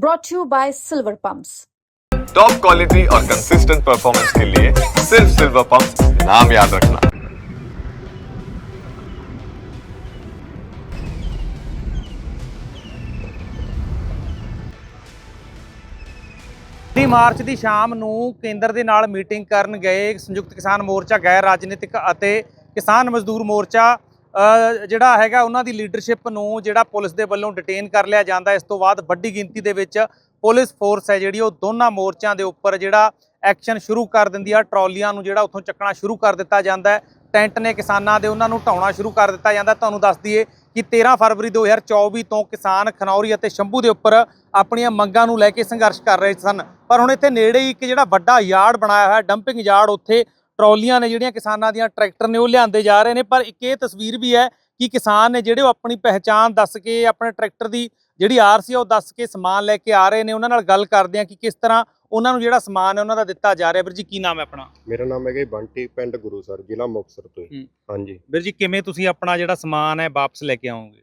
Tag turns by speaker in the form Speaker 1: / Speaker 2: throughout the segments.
Speaker 1: brought to you by Silver Pumps.
Speaker 2: Top quality और consistent performance के लिए सिर्फ सिल्वर पंप नाम याद रखना
Speaker 3: 30 ਮਾਰਚ ਦੀ ਸ਼ਾਮ ਨੂੰ ਕੇਂਦਰ ਦੇ ਨਾਲ ਮੀਟਿੰਗ ਕਰਨ ਗਏ ਸੰਯੁਕਤ ਕਿਸਾਨ ਮੋਰਚਾ ਗੈਰ ਰਾਜਨੀਤਿਕ ਅਤੇ ਕਿਸਾਨ ਮਜ਼ਦੂਰ ਮੋਰਚਾ ਅ, ਜਿਹੜਾ ਹੈਗਾ ਉਹਨਾਂ ਦੀ ਲੀਡਰਸ਼ਿਪ ਨੂੰ ਜਿਹੜਾ ਪੁਲਿਸ ਦੇ ਵੱਲੋਂ ਡਿਟੇਨ ਕਰ ਲਿਆ ਜਾਂਦਾ, ਇਸ ਤੋਂ ਬਾਅਦ ਵੱਡੀ ਗਿਣਤੀ ਦੇ ਵਿੱਚ ਪੁਲਿਸ ਫੋਰਸ ਹੈ ਜਿਹੜੀ, ਉਹ ਦੋਨਾਂ ਮੋਰਚਿਆਂ ਦੇ ਉੱਪਰ ਜਿਹੜਾ ਐਕਸ਼ਨ ਸ਼ੁਰੂ ਕਰ ਦਿੰਦੀ ਆ। ਟਰਾਲੀਆਂ ਨੂੰ ਜਿਹੜਾ ਉੱਥੋਂ ਚੱਕਣਾ ਸ਼ੁਰੂ ਕਰ ਦਿੱਤਾ ਜਾਂਦਾ ਟੈਂਟ ਨੇ ਕਿਸਾਨਾਂ ਦੇ ਉਹਨਾਂ ਨੂੰ ਢਾਉਣਾ ਸ਼ੁਰੂ ਕਰ ਦਿੱਤਾ ਜਾਂਦਾ। ਤੁਹਾਨੂੰ ਦੱਸ ਦਈਏ ਕਿ 13 ਫਰਵਰੀ 2024 ਤੋਂ ਕਿਸਾਨ ਖਨੌਰੀ ਅਤੇ ਸ਼ੰਭੂ ਦੇ ਉੱਪਰ ਆਪਣੀਆਂ ਮੰਗਾਂ ਨੂੰ ਲੈ ਕੇ ਸੰਘਰਸ਼ ਕਰ ਰਹੇ ਸਨ। ਪਰ ਹੁਣ ਇੱਥੇ ਨੇੜੇ ਹੀ ਇੱਕ ਜਿਹੜਾ ਵੱਡਾ ਯਾਰਡ ਬਣਾਇਆ ਹੋਇਆ, ਡੰਪਿੰਗ ਯਾਰਡ, ਉੱਥੇ ਟਰਾਲੀਆਂ ਨੇ ਜਿਹੜੀਆਂ ਕਿਸਾਨਾਂ ਦੀਆਂ ਟਰੈਕਟਰ ਨੇ ਉਹ ਲਿਆਂਦੇ ਜਾ ਰਹੇ ਨੇ ਪਰ ਇੱਕ ਇਹ ਤਸਵੀਰ ਵੀ ਹੈ ਕਿ ਕਿਸਾਨ ਨੇ ਜਿਹੜੇ ਉਹ ਆਪਣੀ ਪਹਿਚਾਣ ਦੱਸ ਕੇ ਆਪਣੇ ਟਰੈਕਟਰ ਦੀ ਜਿਹੜੀ ਆਰਸੀ ਆ ਉਹ ਦੱਸ ਕੇ ਸਮਾਨ ਲੈ ਕੇ ਆ ਰਹੇ ਨੇ। ਉਹਨਾਂ ਨਾਲ ਗੱਲ ਕਰਦੇ ਆ ਕਿ ਕਿਸ ਤਰ੍ਹਾਂ ਉਹਨਾਂ ਨੂੰ ਜਿਹੜਾ ਸਮਾਨ ਹੈ ਉਹਨਾਂ ਦਾ ਦਿੱਤਾ ਜਾ ਰਿਹਾ। ਵੀਰ ਜੀ ਕੀ ਨਾਮ ਹੈ ਆਪਣਾ?
Speaker 4: ਮੇਰਾ ਨਾਮ ਹੈਗਾ ਜੀ ਬੰਟੀ ਪਿੰਡ ਗੁਰੂਸਰ ਜ਼ਿਲ੍ਹਾ ਮੁਕਤਸਰ ਤੋਂ। ਹਾਂਜੀ।
Speaker 3: ਵੀਰ ਜੀ ਕਿਵੇਂ ਤੁਸੀਂ ਆਪਣਾ ਜਿਹੜਾ ਸਮਾਨ ਹੈ ਵਾਪਸ ਲੈ ਕੇ ਆਓਗੇ?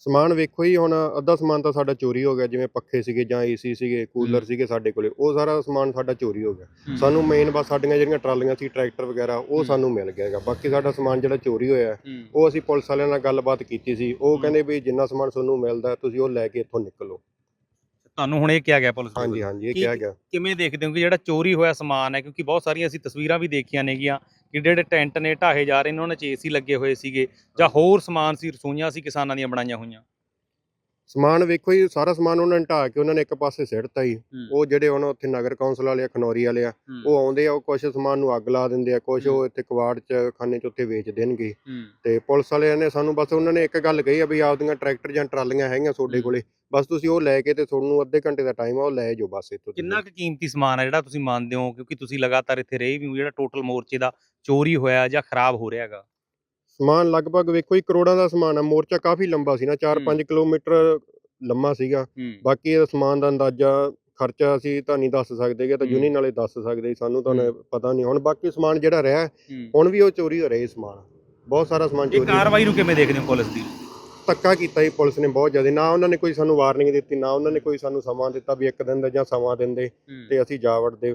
Speaker 4: ਸਮਾਨ ਵੇਖੋ ਜੀ ਹੁਣ ਅੱਧਾ ਸਮਾਨ ਤਾਂ ਸਾਡਾ ਚੋਰੀ ਹੋ ਗਿਆ ਜਿਵੇਂ ਪੱਖੇ ਸੀਗੇ ਜਾਂ ਏਸੀ ਸੀਗੇ ਕੂਲਰ
Speaker 3: ਹੂੰ।
Speaker 4: ਸੀਗੇ ਸਾਡੇ ਕੋਲੇ ਉਹ ਸਾਰਾ ਸਮਾਨ ਸਾਡਾ ਚੋਰੀ ਹੋ ਗਿਆ
Speaker 3: ਹੂੰ।
Speaker 4: ਸਾਨੂੰ ਮੇਨ ਬਸ ਸਾਡੀਆਂ ਜਿਹੜੀਆਂ ਟਰਾਲੀਆਂ ਸੀ ਟਰੈਕਟਰ ਵਗੈਰਾ ਉਹ
Speaker 3: ਹੂੰ।
Speaker 4: ਸਾਨੂੰ ਮਿਲ ਗਿਆ ਹੈਗਾ ਬਾਕੀ ਸਾਡਾ ਸਮਾਨ ਜਿਹੜਾ ਚੋਰੀ ਹੋਇਆ ਹੈ,
Speaker 3: ਹੂੰ।
Speaker 4: ਉਹ ਅਸੀਂ ਪੁਲਿਸ ਵਾਲਿਆਂ ਨਾਲ ਗੱਲਬਾਤ ਕੀਤੀ ਸੀ ਉਹ
Speaker 3: ਹੂੰ।
Speaker 4: ਕਹਿੰਦੇ ਵੀ ਜਿੰਨਾ ਸਮਾਨ ਤੁਹਾਨੂੰ ਮਿਲਦਾ ਤੁਸੀਂ ਉਹ ਲੈ ਕੇ ਇੱਥੋਂ ਨਿਕਲੋ
Speaker 3: ਤੁਹਾਨੂੰ ਹੁਣ ਇਹ ਕਿਹਾ ਗਿਆ ਪੁਲਿਸ?
Speaker 4: ਹਾਂਜੀ ਹਾਂਜੀ ਇਹ ਕਿਹਾ ਗਿਆ।
Speaker 3: ਕਿਵੇਂ ਦੇਖਦੇ ਹੋ ਕਿ ਜਿਹੜਾ ਚੋਰੀ ਹੋਇਆ ਸਮਾਨ ਹੈ? ਕਿਉਂਕਿ ਬਹੁਤ ਸਾਰੀਆਂ ਅਸੀਂ ਤਸਵੀਰਾਂ ਵੀ ਦੇਖੀਆਂ ਨੇਗੀਆਂ ਕਿ ਜਿਹੜੇ ਟੈਂਟ ਨੇ ਢਾਹੇ ਜਾ ਰਹੇ ਨੇ ਉਹਨਾਂ 'ਚ ਏਸੀ ਲੱਗੇ ਹੋਏ ਸੀਗੇ ਜਾਂ ਹੋਰ ਸਮਾਨ ਸੀ ਰਸੋਈਆਂ ਸੀ ਕਿਸਾਨਾਂ ਦੀਆਂ ਬਣਾਈਆਂ ਹੋਈਆਂ।
Speaker 4: ਸਮਾਨ ਵੇਖੋ ਜੀ ਸਾਰਾ ਸਮਾਨ ਉਹਨਾਂ ਨੇ ਢਾਹ ਕੇ ਉਹਨਾਂ ਨੇ ਇੱਕ ਪਾਸੇ ਸਿੱਟਤਾ ਜੀ। ਉਹ ਜਿਹੜੇ ਹੁਣ ਉੱਥੇ ਨਗਰ ਕੌਂਸਲ ਵਾਲੇ ਆ ਖਨੌਰੀ ਵਾਲੇ ਆ ਉਹ ਆਉਂਦੇ ਆ ਉਹ ਕੁਛ ਸਮਾਨ ਨੂੰ ਅੱਗ ਲਾ ਦਿੰਦੇ ਆ ਕੁਛ ਉਹ ਇੱਥੇ ਕਵਾੜ ਚ ਖਾਨੇ ਚ ਉੱਥੇ ਵੇਚ ਦੇਣਗੇ। ਤੇ ਪੁਲਿਸ ਵਾਲਿਆਂ ਨੇ ਸਾਨੂੰ ਬਸ ਉਹਨਾਂ ਨੇ ਇੱਕ ਗੱਲ ਕਹੀ ਆ ਵੀ ਆਪਦੀਆਂ ਟਰੈਕਟਰ ਜਾਂ ਟਰਾਲੀਆਂ ਹੈਗੀਆਂ ਤੁਹਾਡੇ
Speaker 3: ਹੂੰ।
Speaker 4: ਕੋਲੇ ਬਸ ਤੁਸੀਂ ਉਹ ਲੈ ਕੇ ਤੇ ਤੁਹਾਨੂੰ ਅੱਧੇ ਘੰਟੇ ਦਾ ਟਾਈਮ ਆ ਉਹ ਲੈ ਜਾਓ ਬਸ ਇੱਥੋਂ।
Speaker 3: ਕਿੰਨਾ ਕੁ ਕੀਮਤੀ ਸਮਾਨ ਹੈ ਜਿਹੜਾ ਤੁਸੀਂ ਮੰਨਦੇ ਹੋ? ਕਿਉਂਕਿ ਤੁਸੀਂ ਲਗਾਤਾਰ ਇੱਥੇ ਰਹੇ ਵੀ ਹੋ ਜਿਹੜਾ ਟੋਟਲ ਮੋਰਚੇ ਦਾ ਚੋਰੀ ਹੋਇਆ ਜਾਂ ਖਰਾਬ ਹੋ ਰਿਹਾ ਹੈਗਾ।
Speaker 4: ਸਮਾਨ ਲਗਭਗ ਵੇਖੋ ਜੀ ਕਰੋੜਾਂ ਦਾ ਸਮਾਨ ਆ ਮੋਰਚਾ ਕਾਫੀ ਲੰਬਾ ਸੀ ਨਾ 4-5 ਕਿਲੋਮੀਟਰ ਲੰਮਾ ਸੀਗਾ। ਬਾਕੀ ਇਹਦਾ ਸਮਾਨ ਦਾ ਅੰਦਾਜ਼ਾ ਖਰਚਾ ਅਸੀਂ ਤਾਂ ਨਹੀਂ ਦੱਸ ਸਕਦੇ ਕਿ ਤਾਂ
Speaker 3: ਹੂੰ।
Speaker 4: ਯੂਨੀਅਨ ਵਾਲੇ ਦੱਸ ਸਕਦੇ ਸਾਨੂੰ ਤਾਂ
Speaker 3: ਹੂੰ।
Speaker 4: ਪਤਾ ਨਹੀਂ ਹੁਣ ਬਾਕੀ ਸਮਾਨ ਜਿਹੜਾ ਰਿਹਾ ਹੁਣ ਵੀ ਉਹ ਚੋਰੀ ਹੋ ਰਿਹਾ ਸਮਾਨ। ਬਹੁਤ ਸਾਰਾ ਸਮਾਨ
Speaker 3: ਇਹ
Speaker 4: ਚੋਰੀ
Speaker 3: ਕਾਰਵਾਈ ਨੂੰ ਕਿਵੇਂ ਦੇਖਦੇ ਹੋ ਪੁਲਿਸ ਦੀ?
Speaker 4: ਧੱਕਾ ਕੀਤਾ ਜੀ ਪੁਲਿਸ ਨੇ ਬਹੁਤ ਜ਼ਿਆਦਾ ਨਾ ਉਹਨਾਂ ਨੇ ਕੋਈ ਸਾਨੂੰ ਵਾਰਨਿੰਗ ਦਿੱਤੀ ਨਾ ਉਹਨਾਂ ਨੇ ਕੋਈ ਸਾਨੂੰ ਸਮਾਂ ਦਿੱਤਾ ਵੀ ਇੱਕ ਦਿਨ ਦਾ ਜਾਂ ਸਮਾਂ ਦਿੰਦੇ ਤੇ ਅਸੀਂ ਜਾ ਵੜਦੇ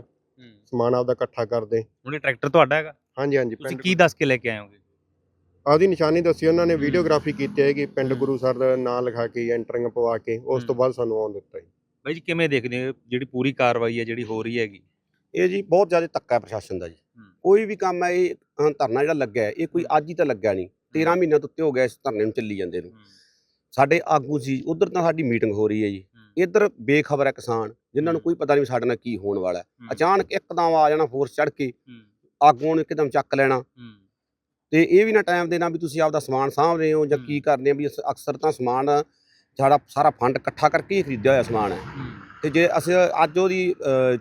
Speaker 4: ਸਮਾਨ ਆਪਦਾ ਇਕੱਠਾ ਕਰਦੇ।
Speaker 3: ਹੁਣ ਇਹ ਟਰੈਕਟਰ ਤੁਹਾਡਾ ਹੈਗਾ?
Speaker 4: ਹਾਂਜੀ ਹਾਂਜੀ
Speaker 3: ਤੁਸੀਂ ਕੀ ਦੱਸ ਕੇ ਲੈ ਕੇ ਆਏ ਹੋਗੇ?
Speaker 4: ਆਪਦੀ ਨਿਸ਼ਾਨੀ ਦੱਸੀ ਉਹਨਾਂ ਨੇ। ਵੀਡੀਓਗ੍ਰਾਫੀ ਕੀਤੀ ਹੈ ਕਿ ਪਿੰਡ ਗੁਰੂ ਸਰ ਦਾ ਨਾਂ ਲਿਖਾ ਕੇ ਐਂਟਰਿੰਗ ਪਵਾ ਕੇ ਉਸ ਤੋਂ। ਬਾਅਦ ਸਾਨੂੰ ਆਉਣ ਦਿੱਤਾ ਜੀ।
Speaker 3: ਬਾਈ ਜੀ ਕਿਵੇਂ ਦੇਖਦੇ ਹੋ? ਜਿਹੜੀ ਪੂਰੀ ਕਾਰਵਾਈ ਹੈ ਜਿਹੜੀ ਹੋ ਰਹੀ ਹੈਗੀ?
Speaker 5: ਇਹ ਜੀ ਬਹੁਤ ਜ਼ਿਆਦਾ ਧੱਕਾ ਹੈ ਪ੍ਰਸ਼ਾਸਨ ਦਾ ਜੀ। ਕੋਈ ਵੀ ਕੰਮ ਹੈ ਇਹ ਧਰਨਾ ਜਿਹੜਾ ਲੱਗਾ ਹੈ ਇਹ ਕੋਈ ਅੱਜ ਹੀ ਤਾਂ ਲੱਗਾ ਨਹੀਂ। 13 ਮਹੀਨਿਆਂ ਤੋਂ ਉੱਤੇ ਹੋ ਗਿਆ ਇਸ ਧਰਨੇ ਨੂੰ ਚੱਲੀ ਜਾਂਦੇ ਨੂੰ। ਸਾਡੇ ਆਗੂ ਸੀ ਉਧਰ ਤਾਂ ਸਾਡੀ ਮੀਟਿੰਗ ਹੋ ਰਹੀ ਹੈ ਜੀ। ਇੱਧਰ ਬੇਖਬਰ ਹੈ ਕਿਸਾਨ ਜਿਨ੍ਹਾਂ ਨੂੰ। ਕੋਈ ਪਤਾ ਨਹੀਂ ਸਾਡੇ ਨਾਲ ਕੀ ਹੋਣ ਵਾਲਾ ਹੈ। ਅਚਾਨਕ ਇੱਕਦਮ ਆ ਜਾਣਾ ਫੋਰਸ ਚੜ ਕੇ ਆਗੂਆਂ ਨੂੰ ਇੱਕਦਮ ਚੱਕ ਲੈਣਾ। ਤੇ ਇਹ ਵੀ ਨਾ ਟਾਈਮ ਦੇਣਾ ਵੀ ਤੁਸੀਂ ਆਪਦਾ ਸਮਾਨ ਸਾਂਭ ਰਹੇ ਹੋ ਜਾਂ
Speaker 3: ਹੂੰ।
Speaker 5: ਕੀ ਕਰਦੇ ਆ ਵੀ ਅਸ- ਅਕਸਰ ਤਾਂ ਸਮਾਨ ਸਾਡਾ ਸਾਰਾ ਫੰਡ ਇਕੱਠਾ ਕਰਕੇ ਹੀ ਖਰੀਦਿਆ ਹੋਇਆ ਸਮਾਨ ਹੈ। ਤੇ ਜੇ ਅਸੀਂ ਅੱਜ ਉਹਦੀ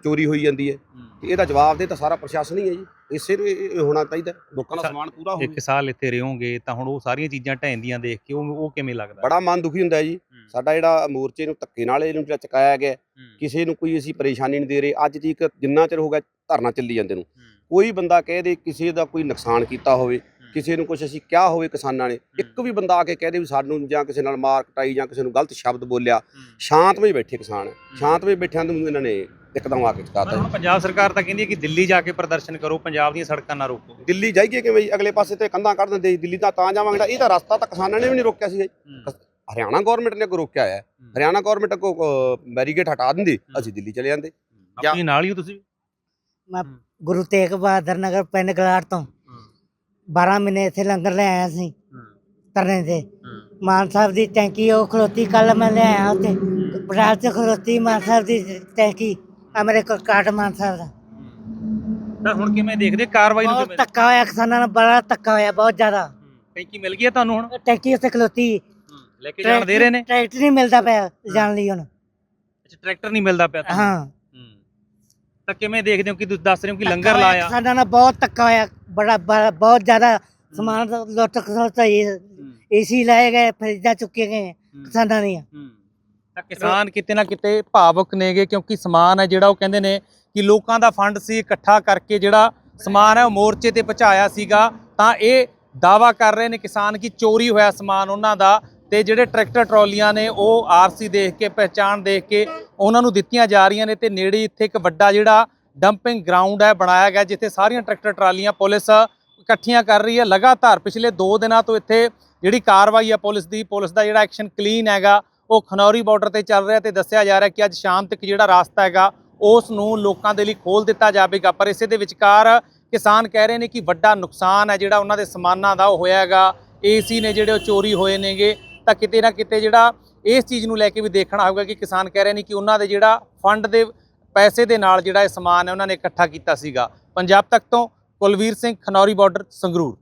Speaker 5: ਚੋਰੀ ਹੋਈ ਜਾਂਦੀ ਹੈ ਤੇ ਇਹਦਾ ਜਵਾਬ ਦੇ ਤਾਂ ਸਾਰਾ ਪ੍ਰਸ਼ਾਸਨ ਹੀ ਹੈ ਜੀ। ਇਸੇ ਨੂੰ ਇਹ ਇਹ ਹੋਣਾ ਚਾਹੀਦਾ ਲੋਕਾਂ ਦਾ ਸਮਾਨ ਪੂਰਾ ਹੋਵੇ।
Speaker 3: ਇੱਕ ਸਾਲ ਇੱਥੇ ਰਹੋਗੇ ਤਾਂ ਹੁਣ ਉਹ ਸਾਰੀਆਂ ਚੀਜ਼ਾਂ ਢਹਿੰਦੀਆਂ ਦੇਖ ਕੇ ਉਹ ਉਹ ਕਿਵੇਂ ਲੱਗਦਾ?
Speaker 5: ਬੜਾ ਮਨ ਦੁਖੀ ਹੁੰਦਾ ਹੈ ਜੀ।
Speaker 3: ਹੂੰ।
Speaker 5: ਸਾਡਾ ਜਿਹੜਾ ਮੋਰਚੇ ਨੂੰ ਧੱਕੇ ਨਾਲ ਇਹਨੂੰ ਜਿਹੜਾ ਚੁਕਾਇਆ ਗਿਆ ਹੈ,
Speaker 3: ਹੂੰ।
Speaker 5: ਕਿਸੇ ਨੂੰ ਕੋਈ ਅਸੀਂ ਪਰੇਸ਼ਾਨੀ ਨਹੀਂ ਦੇ ਰਹੇ। ਅੱਜ ਤੀਕ ਜਿੰਨਾ ਚਿਰ ਹੋ ਗਿਆ ਧਰਨਾ ਚੱਲੀ ਜਾਂਦੇ ਨੂੰ।
Speaker 3: ਹੂੰ।
Speaker 5: ਕੋਈ ਬੰਦਾ ਕਹਿ ਦੇ ਕਿਸੇ ਦਾ ਕੋਈ ਨੁਕਸਾਨ ਕੀਤਾ ਹੋਵੇ ਕਿਸੇ ਨੂੰ ਕੁਝ ਅਸੀਂ ਕਿਹਾ ਹੋਵੇ ਕਿਸਾਨਾਂ ਨੇ ਇੱਕ ਵੀ ਬੰਦਾ ਆ ਕੇ ਕਹਿ ਦੇ ਵੀ ਸਾਨੂੰ ਜਾਂ ਕਿਸੇ ਨਾਲ ਮਾਰ ਕਟਾਈ ਜਾਂ ਕਿਸੇ ਨੂੰ ਗਲਤ ਸ਼ਬਦ ਬੋਲਿਆ ਸ਼ਾਂਤਮਈ ਬੈਠੇ ਕਿਸਾਨ ਸ਼ਾਂਤਮਈ ਬੈਠਿਆਂ ਨੂੰ ਇਹਨਾਂ ਨੇ ਇੱਕਦਮ ਆ ਕੇ ਚੁਕਾਤਾ
Speaker 3: ਹੁਣ ਪੰਜਾਬ ਸਰਕਾਰ ਤਾਂ ਕਹਿੰਦੀ ਹੈ ਕਿ ਦਿੱਲੀ ਜਾ ਕੇ ਪ੍ਰਦਰਸ਼ਨ ਕਰੋ ਪੰਜਾਬ ਦੀਆਂ ਸੜਕਾਂ ਨਾ ਰੋਕੋ।
Speaker 5: ਦਿੱਲੀ ਜਾਈਏ ਕਿਵੇਂ ਜੀ? ਅਗਲੇ ਪਾਸੇ ਤੇ ਕੰਧਾਂ ਕੱਢ ਦਿੰਦੇ ਜੀ ਦਿੱਲੀ ਤਾਂ ਤਾਂ ਜਾਵਾਂਗੇ ਇਹ ਤਾਂ ਰਸਤਾ ਤਾਂ ਕਿਸਾਨਾਂ ਨੇ ਵੀ ਨਹੀਂ ਰੋਕਿਆ ਸੀ ਜੀ। ਹਰਿਆਣਾ ਗਵਰਨਮੈਂਟ ਨੇ ਅੱਗੋਂ ਰੋਕਿਆ ਹੈ। ਹਰਿਆਣਾ ਗਵਰਨਮੈਂਟ ਅੱਗੋਂ ਬੈਰੀਗੇਟ ਹਟਾ ਦਿੰਦੀ ਅਸੀਂ ਦਿੱਲੀ ਚਲੇ ਜਾਂਦੇ।
Speaker 3: ਆਪਣੀ ਨਾਲ ਹੀ ਹੋ ਤੁਸੀਂ
Speaker 6: ਮੈਂ ਗੁਰੂ ਤੇਗ ਬਹਾਦਰ ਨਗਰ ਪਿੰਡ ਗਲਾੜ ਤੋਂ। 12 ਮਹੀਨੇ ਇੱਥੇ ਲੰਗਰ ਲੈ ਆਇਆ ਸੀ ਤਰਨੇ ਤੇ। ਮਾਨ ਸਾਹਿਬ ਦੀ ਟੈਂਕੀ ਉਹ ਖਲੋਤੀ ਕੱਲ ਮੈਂ ਲੈ ਆਇਆ ਉੱਥੇ। ਬਰਾਲ ਤੇ ਖਲੋਤੀ ਮਾਨ ਸਾਹਿਬ ਦੀ ਟੈਂਕੀ ਆ ਮੇਰੇ ਕੋਲ ਕਾਰਡ ਮਾਨ ਸਾਹਿਬ ਦਾ।
Speaker 3: ਤਾਂ ਹੁਣ ਕਿਵੇਂ ਦੇਖਦੇ? ਕਾਰਵਾਈ ਨੂੰ
Speaker 6: ਬਹੁਤ
Speaker 3: ਕਿਵੇਂ
Speaker 6: ਧੱਕਾ ਹੋਇਆ ਕਿਸਾਨਾਂ ਨਾਲ ਬੜਾ ਧੱਕਾ ਹੋਇਆ ਬਹੁਤ ਜ਼ਿਆਦਾ।
Speaker 3: ਟੈਂਕੀ ਮਿਲ ਗਈ ਹੈ ਤੁਹਾਨੂੰ ਹੁਣ?
Speaker 6: ਟੈਂਕੀ ਉੱਥੇ ਖਲੋਤੀ।
Speaker 3: ਲੈ ਕੇ ਜਾਣ ਦੇ ਰਹੇ ਨੇ?
Speaker 6: ਟਰੈਕਟਰ ਨਹੀਂ ਮਿਲਦਾ ਪਿਆ ਜਾਣ ਲਈ ਹੁਣ।
Speaker 3: ਅੱਛਾ ਟਰੈਕਟਰ ਨਹੀਂ ਮਿਲਦਾ ਪਿਆ
Speaker 6: ਹੂੰ।
Speaker 3: ਤਾਂ ਕਿਵੇਂ ਦੇਖਦੇ ਹੋ ਕਿ ਤੁਸੀਂ ਦੱਸ ਰਹੇ ਹੋ ਕਿ
Speaker 6: ਧੱਕਾ
Speaker 3: ਲੰਗਰ
Speaker 6: ਹੋਇਆ
Speaker 3: ਲਾਇਆ?
Speaker 6: ਕਿਸਾਨਾਂ ਨਾਲ ਬਹੁਤ ਧੱਕਾ ਹੋਇਆ ਬੜਾ ਬੜਾ- ਬਹੁਤ ਜ਼ਿਆਦਾ ਸਮਾਨ ਲੁੱਟ ਹੋਈ ਏਸੀ ਲਾਏ ਗਏ ਫਰਿੱਜਾਂ ਚੁੱਕੇ ਗਏ ਕਿਸਾਨਾਂ ਦੀਆਂ।
Speaker 3: ਤਾਂ ਕਿਸਾਨ ਕਿਤੇ ਨਾ ਕਿਤੇ ਭਾਵੁਕ ਨੇਗੇ ਕਿਉਂਕਿ ਸਮਾਨ ਹੈ ਜਿਹੜਾ ਉਹ ਕਹਿੰਦੇ ਨੇ ਕਿ ਲੋਕਾਂ ਦਾ ਫੰਡ ਸੀ ਇਕੱਠਾ ਕਰਕੇ ਜਿਹੜਾ ਸਮਾਨ ਹੈ ਉਹ ਮੋਰਚੇ ਤੇ ਪਹੁੰਚਾਇਆ ਸੀਗਾ। ਤਾਂ ਇਹ ਦਾਵਾ ਕਰ ਰਹੇ ਨੇ ਕਿਸਾਨ ਕਿ ਚੋਰੀ ਹੋਇਆ ਸਮਾਨ ਉਹਨਾਂ ਦਾ। ਤੇ ਜਿਹੜੇ ਟਰੈਕਟਰ ਟਰਾਲੀਆਂ ਨੇ, ਉਹ ਆਰਸੀ ਦੇਖ ਕੇ, ਪਹਿਚਾਣ ਦੇਖ ਕੇ ਉਹਨਾਂ ਨੂੰ ਦਿੱਤੀਆਂ ਜਾ ਰਹੀਆਂ ਨੇ ਤੇ ਨੇੜੇ ਇੱਥੇ ਇੱਕ ਵੱਡਾ ਜਿਹੜਾ ਡੰਪਿੰਗ ਗਰਾਊਂਡ ਹੈ ਬਣਾਇਆ ਗਿਆ, ਜਿੱਥੇ ਸਾਰੀਆਂ ਟਰੈਕਟਰ ਟਰਾਲੀਆਂ ਪੁਲਿਸ ਇਕੱਠੀਆਂ ਕਰ ਰਹੀ ਹੈ। ਲਗਾਤਾਰ ਪਿਛਲੇ 2 ਦਿਨਾਂ ਤੋਂ ਇੱਥੇ ਜਿਹੜੀ ਕਾਰਵਾਈ ਹੈ ਪੁਲਿਸ ਦੀ, ਪੁਲਿਸ ਦਾ ਜਿਹੜਾ ਐਕਸ਼ਨ ਕਲੀਨ ਹੈਗਾ, ਉਹ ਖਨੌਰੀ ਬਾਰਡਰ ਤੇ ਚੱਲ ਰਿਹਾ ਤੇ ਦੱਸਿਆ ਜਾ ਰਿਹਾ ਕਿ ਅੱਜ ਸ਼ਾਮ ਤੱਕ ਜਿਹੜਾ ਰਾਸਤਾ ਹੈਗਾ, ਉਸ ਨੂੰ ਲੋਕਾਂ ਦੇ ਲਈ ਖੋਲ ਦਿੱਤਾ ਜਾਵੇਗਾ। ਪਰ ਇਸੇ ਦੇ ਵਿਚਕਾਰ ਕਿਸਾਨ ਕਹਿ ਰਹੇ ਨੇ ਕਿ ਵੱਡਾ ਨੁਕਸਾਨ ਹੈ ਜਿਹੜਾ ਉਹਨਾਂ ਦੇ ਸਮਾਨਾਂ ਦਾ ਉਹ ਹੋਇਆ ਹੈਗਾ। ਏਸੀ ਨੇ ਜਿਹੜੇ ਉਹ ਚੋਰੀ ਹੋਏ ਨੇਗੇ। ਤਾਂ ਕਿਤੇ ਨਾ ਕਿਤੇ ਜਿਹੜਾ ਇਸ ਚੀਜ਼ ਨੂੰ ਲੈ ਕੇ ਵੀ ਦੇਖਣਾ ਹੋਊਗਾ ਕਿ ਕਿਸਾਨ ਕਹਿ ਰਹੇ ਨੇ ਕਿ ਉਹਨਾਂ ਦੇ ਜਿਹੜਾ ਫੰਡ ਦੇ ਪੈਸੇ ਦੇ ਨਾਲ ਜਿਹੜਾ ਇਹ ਸਮਾਨ ਹੈ, ਉਹਨਾਂ ਨੇ ਇਕੱਠਾ ਕੀਤਾ ਸੀਗਾ। ਪੰਜਾਬ ਤੱਕ ਤੋਂ ਕੁਲਵੀਰ ਸਿੰਘ, ਖਨੌਰੀ ਬਾਰਡਰ, ਸੰਗਰੂਰ।